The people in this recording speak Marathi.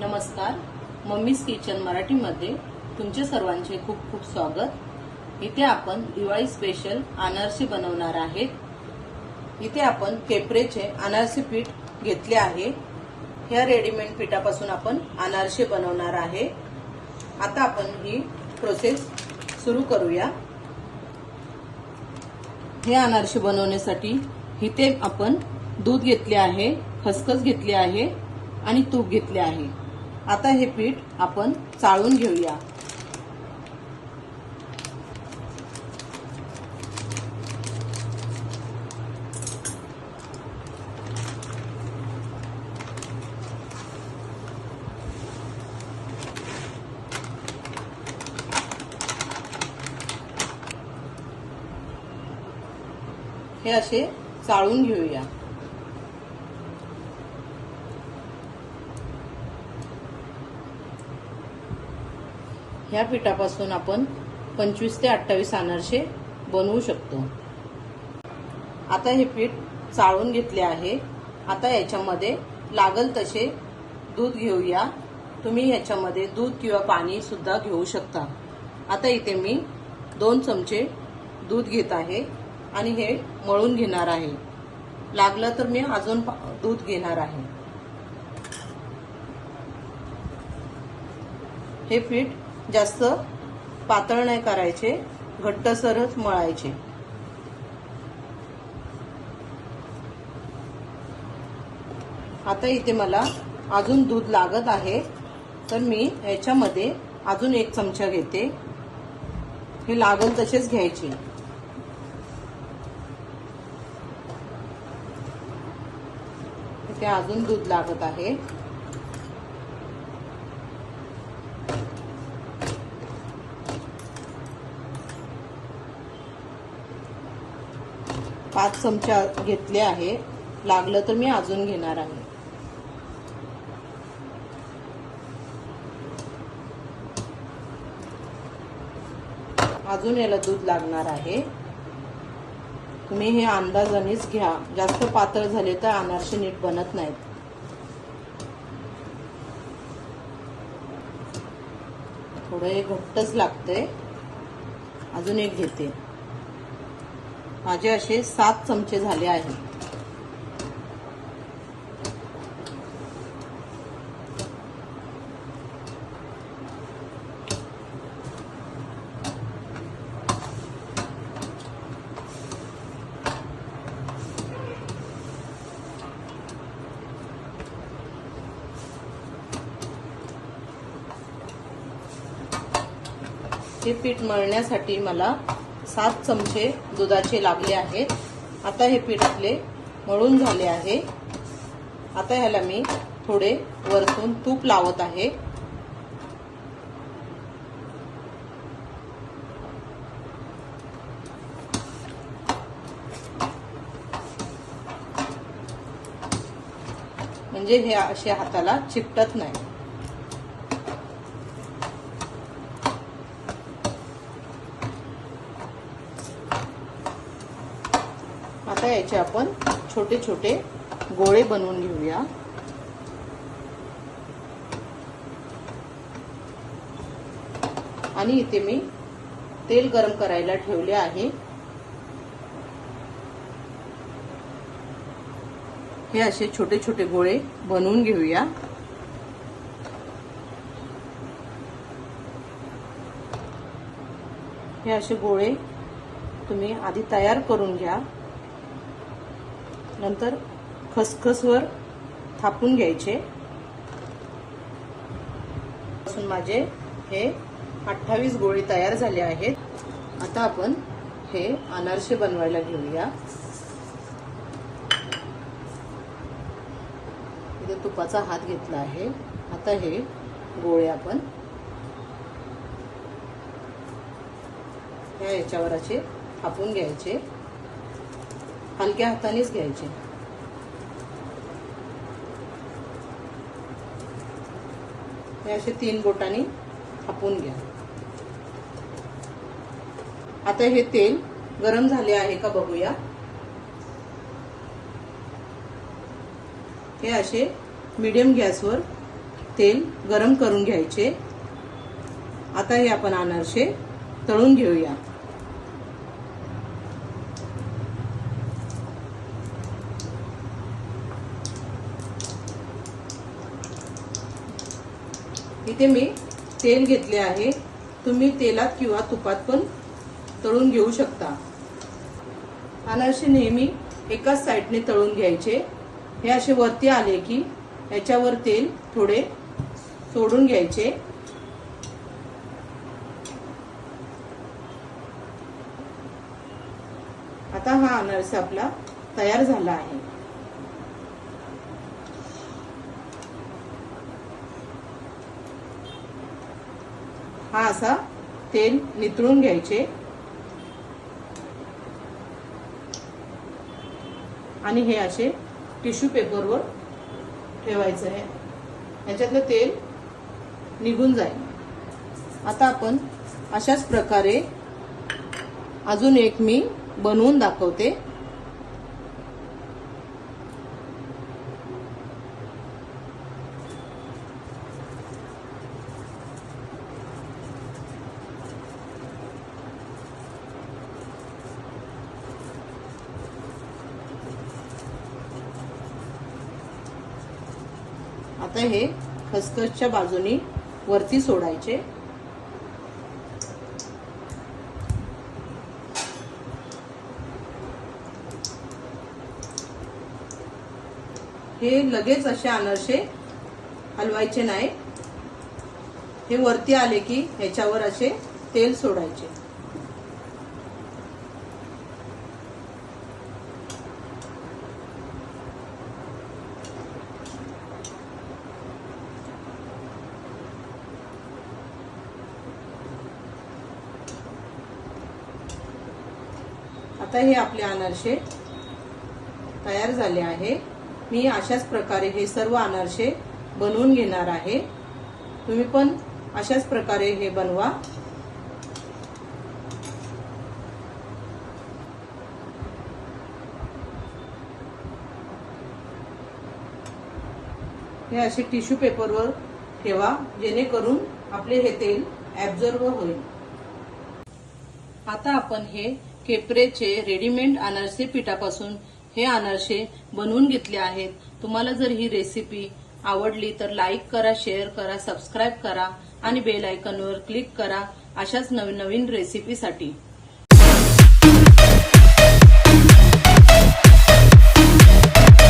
नमस्कार. मम्मीज किचन मराठीमध्ये तुमचे सर्वांचे खूप खूप स्वागत. इथे आपण दिवाळी स्पेशल अनारसे बनवणार आहेत. इथे आपण केपरेचे अनारसे पीठ घेतले आहे. ह्या रेडीमेड पिठापासून आपण अनारसे बनवणार आहे. आता आपण ही प्रोसेस सुरू करूया. हे अनारसे बनवण्यासाठी इथे आपण दूध घेतले आहे खसखस घेतली आहे आणि तूप घेतले आहे. आता हे पीठ आपण चाळून घेऊया. हे असे चाळून घेऊया. ह्या पिठापासून आपण पंचवीस ते अठ्ठावीस अनारसे बनवू शकतो. आता हे पीठ चाळून घेतले आहे. आता याच्यामध्ये लागल तसे दूध घेऊया. तुम्ही याच्यामध्ये दूध किंवा पाणी सुद्धा घेऊ शकता. आता इथे मी दोन चमचे दूध घेत आहे आणि हे मळून घेणार आहे. लागलं तर मी अजून पा- दूध घेणार आहे. हे पीठ जास्त पातळ नाही करायचे घट्टसरच मळायचे. आता इथे मला अजून दूध लागत आहे तर मी याच्यामध्ये अजून एक चमचा घेते. हे लागल तसेच घ्यायचे. इथे अजून दूध लागत आहे. पाच चमचा घेतले आहे. लागलं तर मी अजून घेणार आहे. अजून याला दूध लागणार आहे. तुम्ही हे अंदाजानेच घ्या. जास्त पातळ झाले तर अनारसे नीट बनत नाहीत. थोडं हे घट्टच लागतंय. अजून एक घेते. माझे असे सात चमचे झाले आहेत. हे पीठ मळण्यासाठी मला सात चमचे दुधाचे लागले आहेत. आता हे पीठ आपले मळून झाले आहे. आता ह्याला मी थोडे वरतून तूप लावत आहे. म्हणजे हे असे हाताला चिपटत नाही. आता याचे आपण छोटे छोटे गोळे बनवून घेऊया. आणि इथे मी तेल गरम करायला ठेवले आहे. हे असे छोटे छोटे गोळे बनवून घेऊया. हे असे गोळे तुम्ही आधी तयार करून घ्या. नंतर खसखसवर थापून घ्यायचे. पासून माझे हे अठ्ठावीस गोळी तयार झाले आहेत. आता आपण हे अनारसे बनवायला घेऊया. इथे तुपाचा हात घेतला आहे. आता हे गोळे आपण ह्या याच्यावर असे थापून घ्यायचे. हलक्या हातानेच घ्यायचे. हे असे तीन बोटांनी थापून घ्या. आता हे तेल गरम झाले आहे का बघूया. हे असे मीडियम गॅसवर तेल गरम करून घ्यायचे. आता हे आपण अनारसे तळून घेऊया. इथे मी तेल घेतले आहे. तुम्ही तेलात किंवा तुपात पण तळून घेऊ शकता. अनारसे नेहमी एकाच साईडने तळून घ्यायचे. हे असे वरती आले की याच्यावर तेल थोडे सोडून घ्यायचे. आता हा अनारसा आपला तयार झाला आहे. हा असा तेल नितळून घ्यायचे. आणि हे असे टिश्यू पेपरवर ठेवायचं आहे. ह्याच्यातलं तेल निघून जाईल. आता आपण अशाच प्रकारे अजून एक मी बनवून दाखवते. आता हे खसखसच्या बाजूनी वरती सोडायचे. हे लगेच असे अनरसे हलवायचे नाही. हे वरती आले की ह्याच्यावर असे तेल सोडायचे. आता हे आपले अनारसे तयार झाले आहे. मी अशाच प्रकारे हे सर्व अनारसे बनवून घेणार आहे. तुम्ही पण अशाच प्रकारे हे बनवा. हे असे टिश्यू पेपरवर ठेवा जेणेकरून आपले हे तेल ऍब्झॉर्व होईल. आता आपण हे केपरेचे रेडीमेड अनारसे पिठापासून हे अनारसे बनवून घेतले आहेत. तुम्हाला जर ही रेसिपी आवडली तर लाईक करा शेअर करा सबस्क्राईब करा आणि बेल आयकॉनवर क्लिक करा अशाच नवीन नवीन रेसिपीसाठी